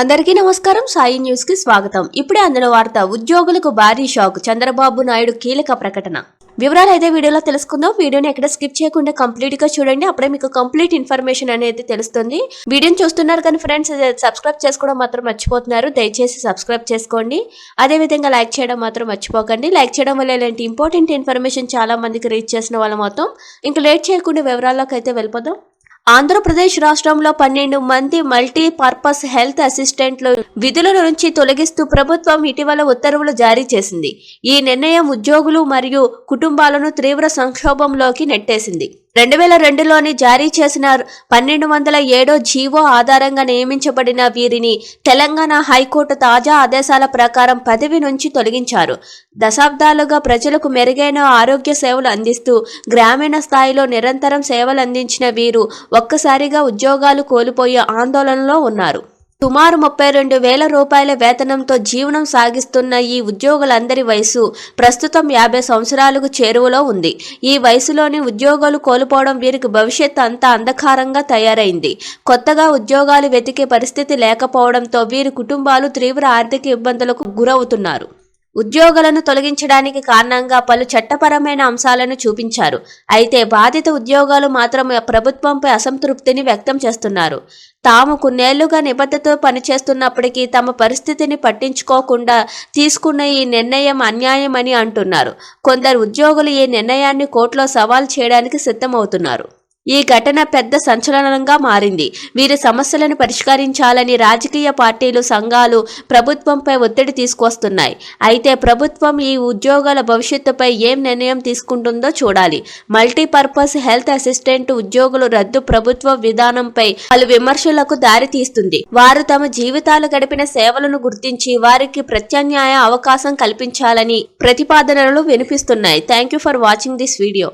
అందరికీ నమస్కారం. సాయి న్యూస్కి స్వాగతం. ఇప్పుడే అందిన వార్త ఉద్యోగులకు భారీ షాక్ చంద్రబాబు నాయుడు కీలక ప్రకటన. వివరాలు అయితే వీడియోలో తెలుసుకుందాం. వీడియోని ఎక్కడ స్కిప్ చేయకుండా కంప్లీట్గా చూడండి. అప్పుడే మీకు కంప్లీట్ ఇన్ఫర్మేషన్ అనేది తెలుస్తుంది. వీడియోని చూస్తున్నారు కానీ ఫ్రెండ్స్ సబ్స్క్రైబ్ చేసుకోవడం మాత్రం మర్చిపోతున్నారు. దయచేసి సబ్స్క్రైబ్ చేసుకోండి. అదే విధంగా లైక్ చేయడం మాత్రం మర్చిపోకండి. లైక్ చేయడం వల్ల ఇలాంటి ఇంపార్టెంట్ ఇన్ఫర్మేషన్ చాలా మందికి రీచ్ చేసిన వాళ్ళ మొత్తం ఇంకా లేట్ చేయకుండా వివరాల్లోకి అయితే వెళ్ళిపోదాం. ఆంధ్రప్రదేశ్ రాష్ట్రంలో పన్నెండు మంది మల్టీ పర్పస్ హెల్త్ అసిస్టెంట్లు విధుల నుంచి తొలగిస్తూ ప్రభుత్వం ఇటీవల ఉత్తర్వులు జారీ చేసింది. ఈ నిర్ణయం ఉద్యోగులు మరియు కుటుంబాలను తీవ్ర సంక్షోభంలోకి నెట్టేసింది. రెండు వేల రెండులోని జారీ చేసిన పన్నెండు వందల ఏడో జీవో ఆధారంగా నియమించబడిన వీరిని తెలంగాణ హైకోర్టు తాజా ఆదేశాల ప్రకారం పదవి నుంచి తొలగించారు. దశాబ్దాలుగా ప్రజలకు మెరుగైన ఆరోగ్య సేవలు అందిస్తూ గ్రామీణ స్థాయిలో నిరంతరం సేవలు అందించిన వీరు ఒక్కసారిగా ఉద్యోగాలు కోల్పోయే ఆందోళనలో ఉన్నారు. సుమారు ముప్పై రెండు వేల రూపాయల వేతనంతో జీవనం సాగిస్తున్న ఈ ఉద్యోగులందరి వయసు ప్రస్తుతం యాభై సంవత్సరాలకు చేరువలో ఉంది. ఈ వయసులోని ఉద్యోగాలు కోల్పోవడం వీరికి భవిష్యత్ అంతా అంధకారంగా తయారైంది. కొత్తగా ఉద్యోగాలు వెతికే పరిస్థితి లేకపోవడంతో వీరి కుటుంబాలు తీవ్ర ఆర్థిక ఇబ్బందులకు గురవుతున్నారు. ఉద్యోగులను తొలగించడానికి కారణంగా పలు చట్టపరమైన అంశాలను చూపించారు. అయితే బాధిత ఉద్యోగాలు మాత్రం ప్రభుత్వంపై అసంతృప్తిని వ్యక్తం చేస్తున్నారు. తాము కొన్నేళ్ళుగా నిబద్ధతో పనిచేస్తున్నప్పటికీ తమ పరిస్థితిని పట్టించుకోకుండా తీసుకున్న ఈ నిర్ణయం అన్యాయమని అంటున్నారు. కొందరు ఉద్యోగులు ఈ నిర్ణయాన్ని కోర్టులో సవాల్ చేయడానికి సిద్ధమవుతున్నారు. ఈ ఘటన పెద్ద సంచలనంగా మారింది. వీరి సమస్యలను పరిష్కరించాలని రాజకీయ పార్టీలు సంఘాలు ప్రభుత్వంపై ఒత్తిడి తీసుకొస్తున్నాయి అయితే ప్రభుత్వం ఈ ఉద్యోగాల భవిష్యత్తుపై ఏం నిర్ణయం తీసుకుంటుందో చూడాలి. మల్టీపర్పస్ హెల్త్ అసిస్టెంట్ ఉద్యోగులు రద్దు ప్రభుత్వ విధానంపై పలు విమర్శలకు దారితీస్తుంది. వారు తమ జీవితాలు గడిపిన సేవలను గుర్తించి వారికి ప్రత్యామ్నాయ అవకాశం కల్పించాలని ప్రతిపాదనలు వినిపిస్తున్నాయి. Thank you for watching this video.